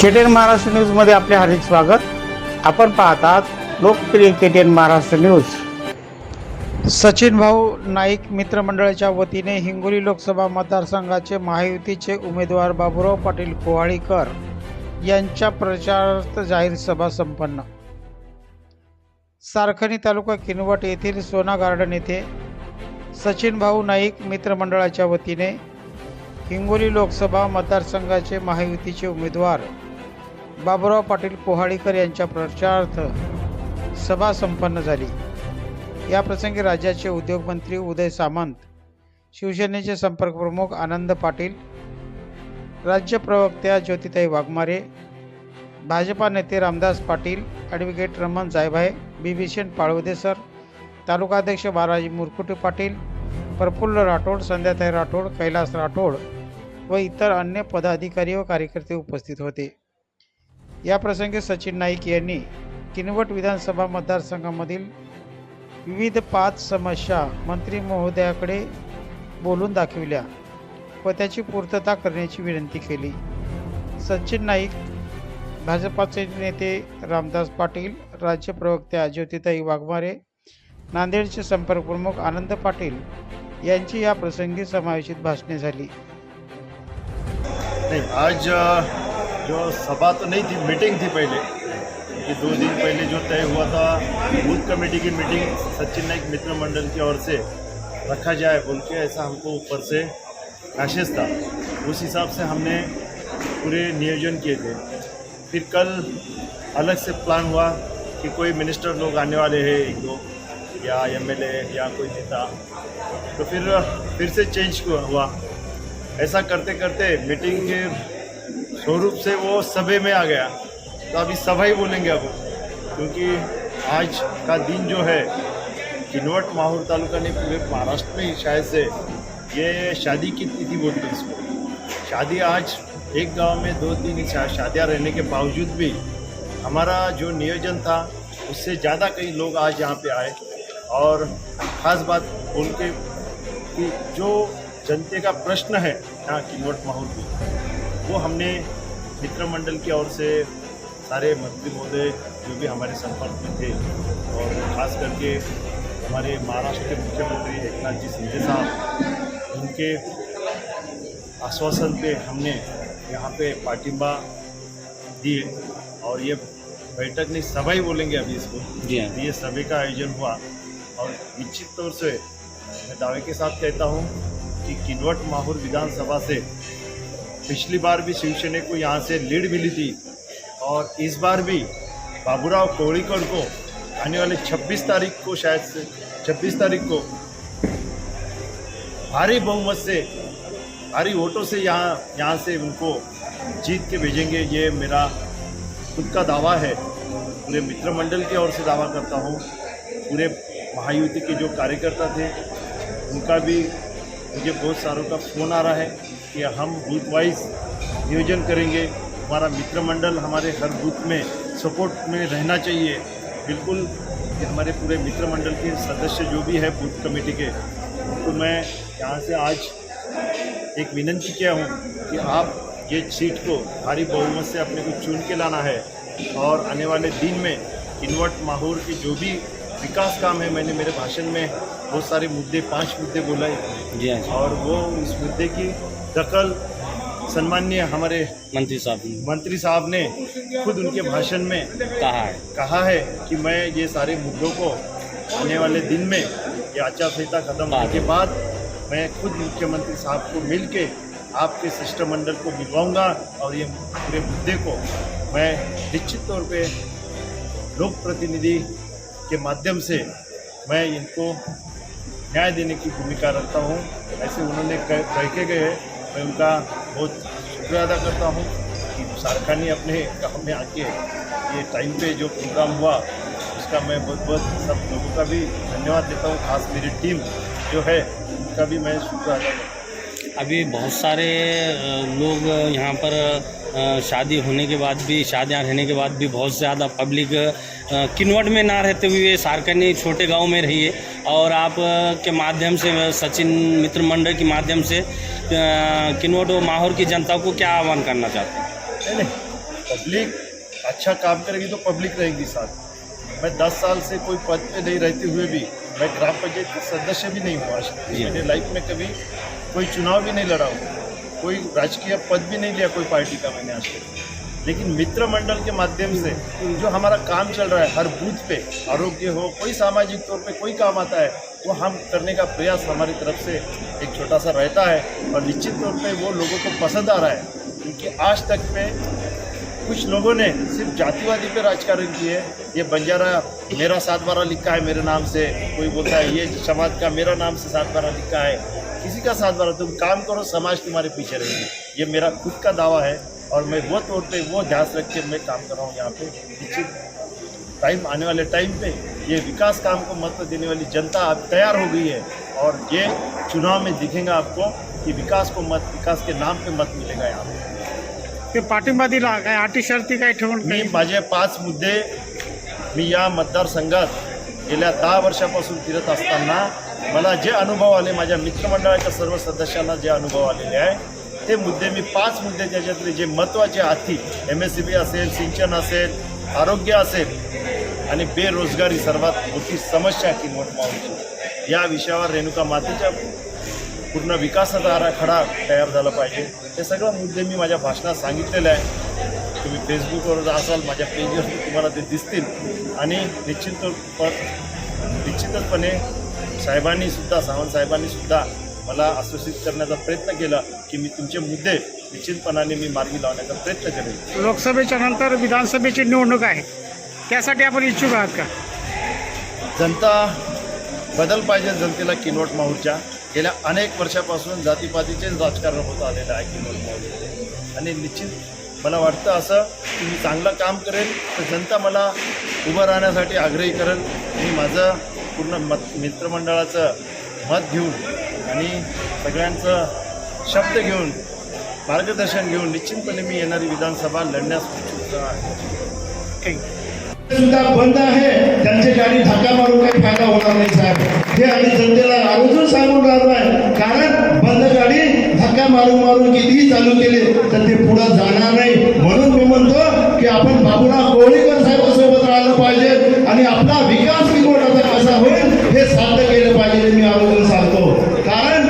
KTN Maharashtra न्यूजमध्ये आपले हार्दिक स्वागत. आपण पाहतात लोकप्रिय केटीएन महाराष्ट्र न्यूज सचिन भाऊ नाईक मित्रमंडळाच्या वतीने हिंगोली लोकसभा मतदारसंघाचे महायुतीचे उमेदवार बाबुराव पाटील कोहाळीकर यांच्या प्रचारार्थ जाहीर सभा संपन्न. सारखणी तालुका किनवट येथील सोना गार्डन येथे सचिन भाऊ नाईक मित्रमंडळाच्या वतीने हिंगोली लोकसभा मतदारसंघाचे महायुतीचे उमेदवार बाबुराव पाटील पोहाळीकर यांच्या प्रचारार्थ सभा संपन्न झाली. या प्रसंगी राज्याचे उद्योगमंत्री उदय सामंत शिवसेनेचे संपर्क प्रमुख आनंद पाटील राज्य प्रवक्त्या ज्योतिताई वाघमारे भाजपा नेते रामदास पाटील ॲडव्होकेट रमण जायभाई बिभीषण पाळवदे सर तालुकाध्यक्ष बालाजी मुरकुटे पाटील प्रफुल्ल राठोड संध्याताई राठोड कैलास राठोड व इतर अन्य पदाधिकारी व कार्यकर्ते उपस्थित होते. या प्रसंगी सचिन नाईक यांनी किनवट विधानसभा मतदारसंघामधील विविध पाच समस्या मंत्री महोदयाकडे बोलून दाखविल्या व त्याची पूर्तता करण्याची विनंती केली. सचिन नाईक भाजपाचे नेते रामदास पाटील राज्य प्रवक्त्या ज्योतिताई वाघमारे नांदेडचे संपर्क प्रमुख आनंद पाटील यांची या प्रसंगी समावेशित भाषणे झाली. आज जो सभा तो नहीं थी मीटिंग थी पहले। कि दो दिन पहले जो तय हुआ था बूथ कमेटी की मीटिंग सचिन नाइक मित्र मंडल की ओर से रखा जाए बोल के ऐसा हमको ऊपर से मैसेज था। उस हिसाब से हमने पूरे नियोजन किए थे। फिर कल अलग से प्लान हुआ कि कोई मिनिस्टर लोग आने वाले हैं एक दो या एमएलए या कोई नेता। तो फिर फिर से चेंज हुआ। ऐसा करते करते मीटिंग के स्वरूप से वो सभे में आ गया। तो अभी सभा ही बोलेंगे अब। क्योंकि आज का दिन जो है, किनवट माहौर तालुका ने पूरे महाराष्ट्र में शायद से ये शादी की तिथि बोलते हैं इसको। शादी आज एक गाँव में दो तीन शादियाँ रहने के बावजूद भी हमारा जो नियोजन था, उससे ज़्यादा कई लोग आज यहाँ पे आए। और ख़ास बात बोल के जो जनते का प्रश्न है, यहाँ किनवट माहौल की वो हमने मित्र मंडल की ओर से सारे मंत्री महोदय जो भी हमारे संपर्क में थे और खास करके हमारे महाराष्ट्र के मुख्यमंत्री एकनाथ जी शिंदे साहब उनके आश्वासन पे हमने यहाँ पे पाटिंबा दिए और ये बैठक नहीं सभा ही बोलेंगे अभी इसको। जी हाँ। ये सभी का आयोजन हुआ और निश्चित तौर से मैं दावे के साथ कहता हूँ कि किनवट माहौर विधानसभा से पिछली बार भी शिवसेना को यहाँ से लीड मिली थी और इस बार भी बाबूराव कोड़ीकर को आने वाले 26 तारीख को शायद से 26 तारीख को भारी बहुमत से, भारी वोटों से यहाँ यहाँ से उनको जीत के भेजेंगे, ये मेरा खुद का दावा है। पूरे मित्र मंडल की ओर से दावा करता हूँ। पूरे महायुति के जो कार्यकर्ता थे, उनका भी मुझे बहुत सारों का फ़ोन आ रहा है। कि हम बूथ वाइज नियोजन करेंगे। हमारा मित्र मंडल हमारे हर बूथ में सपोर्ट में रहना चाहिए। बिल्कुल हमारे पूरे मित्र मंडल के सदस्य जो भी है बूथ कमेटी के तो मैं यहाँ से आज एक विनंती किया हूँ कि आप ये सीट को भारी बहुमत से अपने को चुन के लाना है। और आने वाले दिन में किनवट माहौर के जो भी विकास काम है मैंने मेरे भाषण में बहुत सारे मुद्दे पाँच मुद्दे बोले जी हाँ और वो उस मुद्दे की दखल सम्मान्य हमारे मंत्री साहब मंत्री साहब ने खुद उनके भाषण में कहा है। कहा है कि मैं ये सारे मुद्दों को आने वाले दिन में ये आचार संहिता खत्म होने के बाद मैं खुद मुख्यमंत्री साहब को मिल के आपके शिष्टमंडल को मिलवाऊँगा और ये पूरे मुद्दे को मैं निश्चित तौर पे लोक प्रतिनिधि के माध्यम से मैं इनको न्याय देने की भूमिका रखता हूँ ऐसे उन्होंने कह के गए मैं उनका बहुत शुक्रिया अदा करता हूँ कि सारखानी अपने काम में आके ये टाइम पे जो प्रोग्राम हुआ, उसका मैं बहुत बहुत सब लोगों का भी धन्यवाद देता हूँ, खास मेरी टीम जो है, उनका भी मैं शुक्र अदा करता हूँ। अभी बहुत सारे लोग यहाँ पर शादी होने के बाद भी शादियाँ रहने के बाद भी बहुत ज़्यादा पब्लिक किनवट में ना रहते हुए सारकनी छोटे गाँव में रहिए। और आप के माध्यम से सचिन मित्र मंडल के माध्यम से किनवट और माहौर की जनता को क्या आह्वान करना चाहते हैं? पब्लिक अच्छा काम करेगी तो पब्लिक रहेगी साथ। मैं दस साल से कोई पद पे नहीं रहते हुए भी मैं ग्राम पंचायत का सदस्य भी नहीं हुआ। मेरे लाइफ में कभी कोई चुनाव भी नहीं लड़ा हूँ। कोई राजकीय पद भी नहीं लिया कोई पार्टी का मैंने आज तक। लेकिन मित्र मंडल के माध्यम से जो हमारा काम चल रहा है, हर बूथ पे, आरोग्य हो, कोई सामाजिक तौर पे कोई काम आता है, वो हम करने का प्रयास हमारी तरफ़ से एक छोटा सा रहता है। और निश्चित तौर पे वो लोगों को पसंद आ रहा है, क्योंकि आज तक में कुछ लोगों ने सिर्फ़ जातिवादी पे राजकारण किए ये बंजारा मेरा सात बारह लिखा है मेरे नाम से। कोई बोलता है, ये समाज का मेरा नाम से सात बारह लिखा है। किसी का सात बारह, तुम काम करो, समाज तुम्हारे पीछे रहेगी। ये मेरा खुद का दावा है और मैं वो तौर पे, वो ध्यान रख के मैं काम कर रहा हूँ यहाँ पे। निश्चित टाइम आने वाले टाइम पे ये विकास काम को महत्व देने वाली जनता अब तैयार हो गई है और ये चुनाव में दिखेगा आपको कि विकास को मत, विकास के नाम पे मत मिलेगा यहाँ पे। ते पाठिंबा दिला काय अटी शर्ती काय ठेवून मी माझे पाच मुद्दे मी या मतदारसंघात गेल्या दहा वर्षापासून फिरत असताना मला जे अनुभव आले माझ्या मित्रमंडळाच्या सर्व सदस्यांना जे अनुभव आलेले आहे ते मुद्दे मी पाच मुद्दे त्याच्यातले जे महत्त्वाचे आर्थिक एम एस सी बी असेल सिंचन असेल आरोग्य असेल आणि बेरोजगारी सर्वात मोठी समस्या किनवट मावळची या विषयावर रेणुका मातेच्या पूर्ण विकासाचा आराखडा तयार झाला पाहिजे. हे सगळं मुद्दे मी माझ्या भाषणात सांगितलेले आहे. तुम्ही फेसबुकवर असाल माझ्या पेजवर तुम्हाला ते दिसतील. आणि निश्चित निश्चितचपणे साहेबांनी सुद्धा सावंत साहेबांनी सुद्धा मला आश्वासित करण्याचा प्रयत्न केला की मी तुमचे मुद्दे निश्चितपणाने मी मार्गी लावण्याचा प्रयत्न करेन. लोकसभेच्या नंतर विधानसभेची निवडणूक आहे. त्यासाठी आपण इच्छुक आहात का? जनता बदल पाहिजे जनतेला किनवट माहूरच्या गेल्या अनेक वर्षापासून जातीपातीचेच राजकारण होत आलेलं आहे किनवट आणि निश्चित मला वाटतं असं की मी चांगलं काम करेन तर जनता मला उभं राहण्यासाठी आग्रही करेल. मी माझं पूर्ण मत मित्रमंडळाचं मत घेऊन आणि सगळ्यांचं शब्द घेऊन मार्गदर्शन घेऊन निश्चितपणे मी येणारी विधानसभा लढण्यास आहे. सुद्धा बंद आहे त्यांच्या गाडी धक्का मारून काही फायदा होणार नाही साहेब. हे आम्ही जनतेला आवर्जून सांगून राहतो आहे कारण बंद गाडी धक्का मारून मारून कितीही चालू केले तर ते पुढे जाणार नाही. म्हणून मी म्हणतो की आपण बाबूराव कोळीकर साहेबांसोबत राहिलं पाहिजे आणि आपला विकास किती कसा होईल हे साध्य केलं पाहिजे मी आवर्जून सांगतो. कारण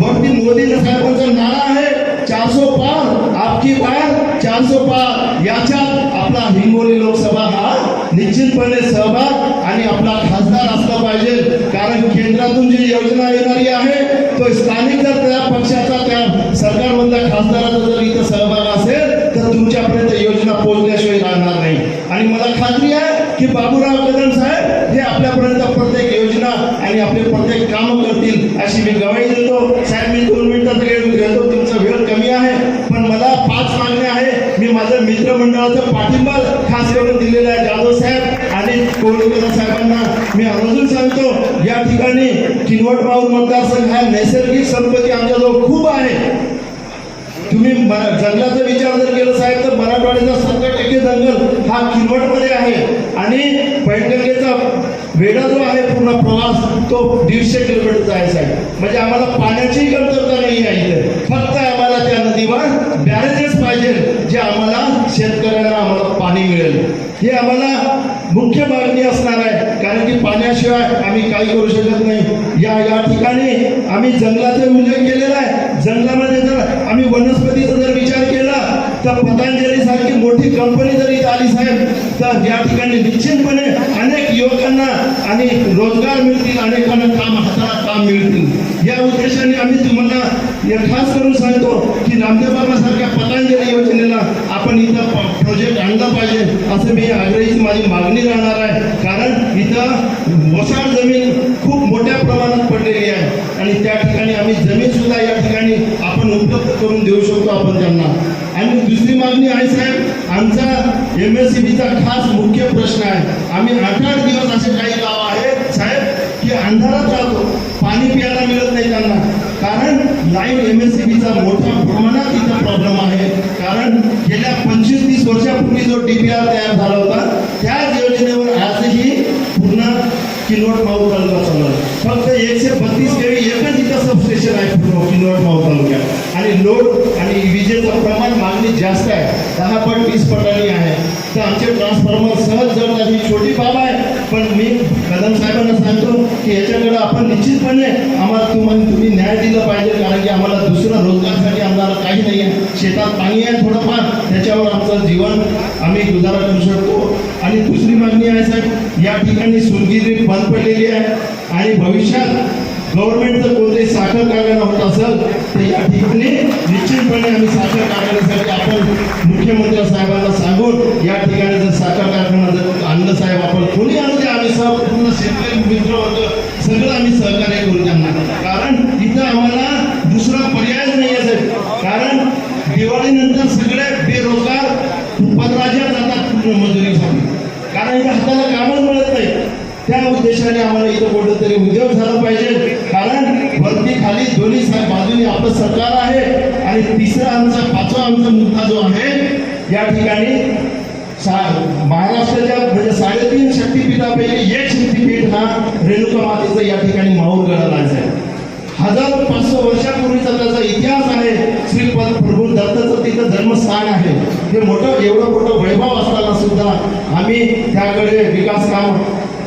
वरती मोदी साहेबांचा नारा आहे चारसो पार आपकी पार चारसो पार. याच्यात आपला हिंगोली लोकसभा हा निश्चितपणे सहभाग आणि आपला खासदार असला पाहिजे. कारण केंद्रातून जी योजना येणारी आहे तो स्थानिक जर त्या पक्षाचा त्या सरकारमधल्या खासदाराचा जर इथं सहभाग असेल तर तुमच्यापर्यंत योजना पोहोचल्याशिवाय राहणार नाही. आणि मला खात्री आहे की बाबूराव कदम साहेब हे आपल्यापर्यंत प्रत्येक योजना आणि आपले प्रत्येक काम करतील अशी मी गवाही देतो. साहेब मी दोन मिनिटात वेळ घेतो तुमचा वेळ कमी आहे. पण मला पाच मागण्या आहे मी माझ्या मित्रमंडळाचा पाठिंबा खास करून दिलेला आहे जाधव साहेब. कोळीकर साहेबांना मी आवर्जून सांगतो या ठिकाणी किनवट माऊर मतदारसंघ हा नैसर्गिक संपत्ती आमच्याजवळ खूप आहे. तुम्ही जंगलाचा विचार जर केला साहेब तर मराठवाड्याचा सत्तर टक्के जंगल हा किनवटमध्ये आहे. आणि पैठणगेचा वेढा जो आहे पूर्ण प्रवास तो दीडशे किलोमीटरचा आहे साहेब. म्हणजे आम्हाला पाण्याचीही कमतरता नाही आहे फक्त आम्हाला त्या नदीवर बॅरेजेस पाहिजे जे आम्हाला शेतकऱ्यांना पाणी मिळेल. हे आम्हाला मुख्य मागणी असणार आहे. कारण की पाण्याशिवाय आम्ही काही करू शकत नाही. या या ठिकाणी आम्ही जंगलाचा उल्लेख केलेला आहे. जंगलामध्ये जर आम्ही वनस्पतीचा जर विचार केला तर पतंजली सारखी मोठी कंपनी जर इथे आली साहेब तर या ठिकाणी निश्चितपणे अनेक युवकांना आणि रोजगार मिळतील अनेकांना काम हाताला काम मिळतील. या उद्देशाने आम्ही तुम्हाला खास करून सांगतो की रामदेव बाबासारख्या पतंजली आणला पाहिजे असं मी आग्रहीची माझी मागणी राहणार आहे. कारण इथं वसाड जमीन खूप मोठ्या प्रमाणात पडलेली आहे. आणि त्या ठिकाणी आम्ही जमीन सुद्धा या ठिकाणी आपण उपलब्ध करून देऊ शकतो आपण त्यांना. आणि दुसरी मागणी आहे साहेब आमचा एम एस सी बीचा खास मुख्य प्रश्न आहे. आम्ही आठ आठ दिवस असे काही गाव आहेत साहेब की अंधारात राहतो. पाणी प्या live line M S C बीचा मोठ्या प्रमाणात इथं प्रॉब्लेम आहे. कारण गेल्या पंचवीस तीस वर्षापूर्वी जो डी पी आर तयार झाला होता त्याच योजनेवर आजही पूर्ण किनवट माऊ तालुका चालला फक्त एकशे बत्तीस केवी एकच इथं सबस्टेशन आहे पूर्ण किनवट माऊ तालुक्यात. आणि लोड आणि विजेचं प्रमाण मागणी जास्त आहे. दहा पट वीस पटांनी आहे. तर आमचे ट्रान्सफॉर्मर सहज जळतात ही छोटी बाब आहे. पण मी कदम साहेबांना सांगतो की याच्याकडे आपण निश्चितपणे आम्हाला तुम्हाला तुम्ही न्याय दिला पाहिजे कारण की आम्हाला दुसऱ्या रोजगारसाठी आम्हाला काही नाही आहे. शेतात पाणी आहे थोडंफार त्याच्यावर आमचं जीवन आम्ही गुजारा करू शकतो. आणि दुसरी मागणी आहे साहेब या ठिकाणी सुरगिरी बंद पडलेली आहे आणि भविष्यात गव्हर्नमेंटचं कोणते साखर कारखाना होत असेल तर या ठिकाणी निश्चितपणे आम्ही साखर कारखान्यासाठी आपण मुख्यमंत्री साहेबांना सांगून या ठिकाणी जर साखर कारखाना जर आणलं साहेब आपण कोणी आणू द्या आम्ही सह पूर्ण शेतकरी मित्र वर्ग सगळं आम्ही सहकार्य करू त्यांना. कारण इथं आम्हाला दुसरा पर्यायच नाही असेल कारण दिवाळीनंतर सगळे बेरोजगार परराज्यात जातात पूर्ण मजुरीसाठी कारण इथं हाताला कामच मिळत नाही. त्या उद्देशाने आम्हाला इथं कुठं तरी उद्योग झाला पाहिजे. कारण वरती खाली दोन्ही बाजूने आपलं सरकार आहे आणि तिसरा आमचा पाचवा आमचा मुद्दा जो आहे या ठिकाणी महाराष्ट्राच्या म्हणजे साडेतीन शक्तीपीठापैकी एक शक्तीपीठ हा रेणुका मातेचा या ठिकाणी माहूर गडालाच आहे हजार पाचशे वर्षापूर्वीचा त्याचा इतिहास आहे. श्री प- प्रभू दत्ताचं तिथं जन्मस्थान आहे. हे मोठं एवढं मोठं वैभव असताना सुद्धा आम्ही त्याकडे विकास काम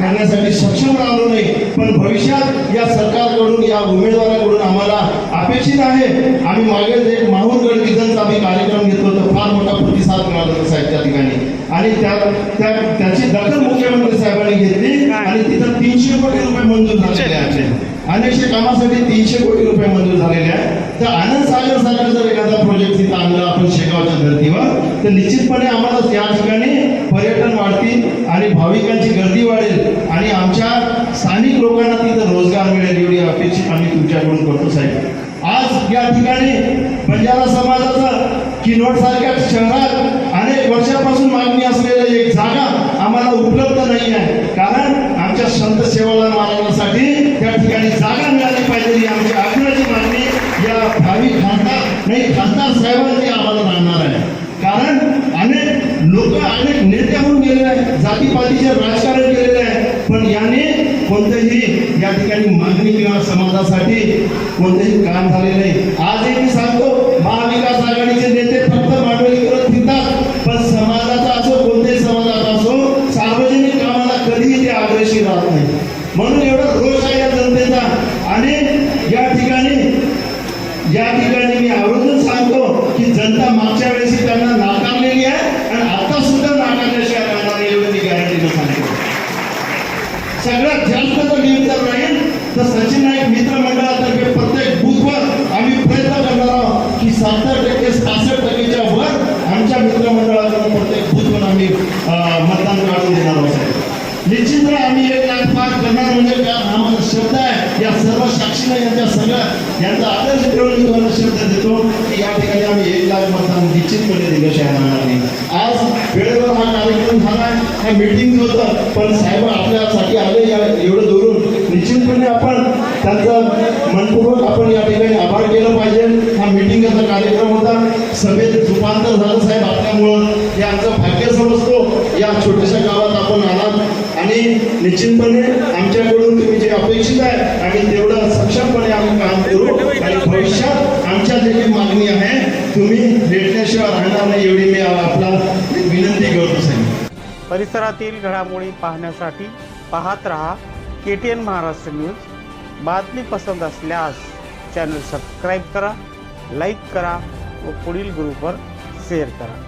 करण्यासाठी सक्षम राहिलो नाही. पण भविष्यात या सरकारकडून या उमेदवाराकडून आम्हाला अपेक्षित आहे. आम्ही मागे जे माहूरगड विधानचा आम्ही कार्यक्रम घेतलो तर फार मोठा प्रतिसाद मिळाला साहेब त्या ठिकाणी. आणि त्या त्या त्याची दखल मुख्यमंत्री साहेबांनी घेतली. आणि तिथं तीनशे कोटी रुपये मंजूर झालेले आहेत. अनेकशे कामासाठी तीनशे कोटी रुपये मंजूर झालेले आहेत. तर आनंद सागर सागर जर एखादा प्रोजेक्ट तिथं आणला आपण शेगावच्या धर्तीवर तर निश्चितपणे आम्हाला त्या ठिकाणी पर्यटन वाढतील आणि भाविकांची गर्दी वाढेल आणि आमच्या स्थानिक लोकांना तिथं रोजगार मिळेल एवढी अपेक्षित आम्ही तुमच्याकडून करतो साहेब. आज या ठिकाणी बंजारा समाजाचं किनोट सारख्या शहरात अनेक वर्षापासून मागणी असलेलं एक जागा आम्हाला उपलब्ध नाही आहे. कारण आमच्या संत सेवाला महाराजांसाठी त्या ठिकाणी जागा मिळाली पाहिजे ही आमची आग्रहाची मागणी या भावी खासदार नाही खासदार साहेबांची आम्हाला राहणार आहे. कारण अनेक लोक अनेक नेते होऊन गेलेले आहेत. जातीपातीचे राजकारण केलेले आहे. पण याने कोणतेही या ठिकाणी मागणी किंवा समाजासाठी कोणतेही काम झाले नाही. आजही मी सांगतो महाविकास आघाडीचे नेते फक्त मांडवली करत फिरतात पण समाजाचा असो कोणत्याही समाजाचा असो सार्वजनिक कामाला कधीही ते आग्रही राहत नाही म्हणून एवढा रोष आहे या जनतेचा आणि या ठिकाणी या ठिकाणी मी आवर्जून सांगतो की जनता मागच्या वेळेस त्यांना नाकारलेली आहे आणि आता सुद्धा नाकारल्याशिवाय राहणार नाही एवढं मी गॅरंटीनं सांगतो सगळ्यात जास्त जर नियोजन राहील तर सचिन नाईक मित्र मंडळातर्फे प्रत्येक बूथवर आम्ही प्रयत्न करणार आहोत की सत्तर टक्के सहासष्ट टक्केच्या वर आमच्या मित्रमंडळाकडून प्रत्येक बूथवर आम्ही अं, मतदान काढून देणार आहोत साहेब. निश्चित आम्ही एक लाख पार करणार म्हणजे काय हा माझा शब्द आहे या सर्व साक्षीला यांच्या सगळ्या यांचा आदर्श ठेवून तुम्हाला शब्द देतो की या ठिकाणी आम्ही एक लाख मतदान निश्चितपणे दिलं राहणार नाही आज वेळेवर हा कार्यक्रम झाला हा मीटिंग होतं पण साहेब आपल्यासाठी आले या एवढं दुरून. निश्चितपणे आपण त्यांचा मनपूर्वक आपण या ठिकाणी आभार केलं पाहिजे. हा मिटिंगचा कार्यक्रम होता. सभेत रूपांतर झालं साहेब आपल्यामुळं. हे आमचं भाग्य समजतो. या छोट्याशा गावात आपण आलात आणि निश्चितपणे आमच्याकडून तुम्ही अपेक्षित आहे आणि तेवढं सक्षमपणे आम्ही काम करू आणि भविष्यात आमच्या जे काही मागणी आहे. तुम्ही भेटल्याशिवाय राहणार नाही एवढी मी आपला विनंती करतो साहेब. परिसरातील घडामोडी पाहण्यासाठी पाहत रहा K T N Maharashtra news. बातमी पसंत असल्यास चॅनल सबस्क्राईब करा लाईक करा व पुढील ग्रुपवर शेअर करा.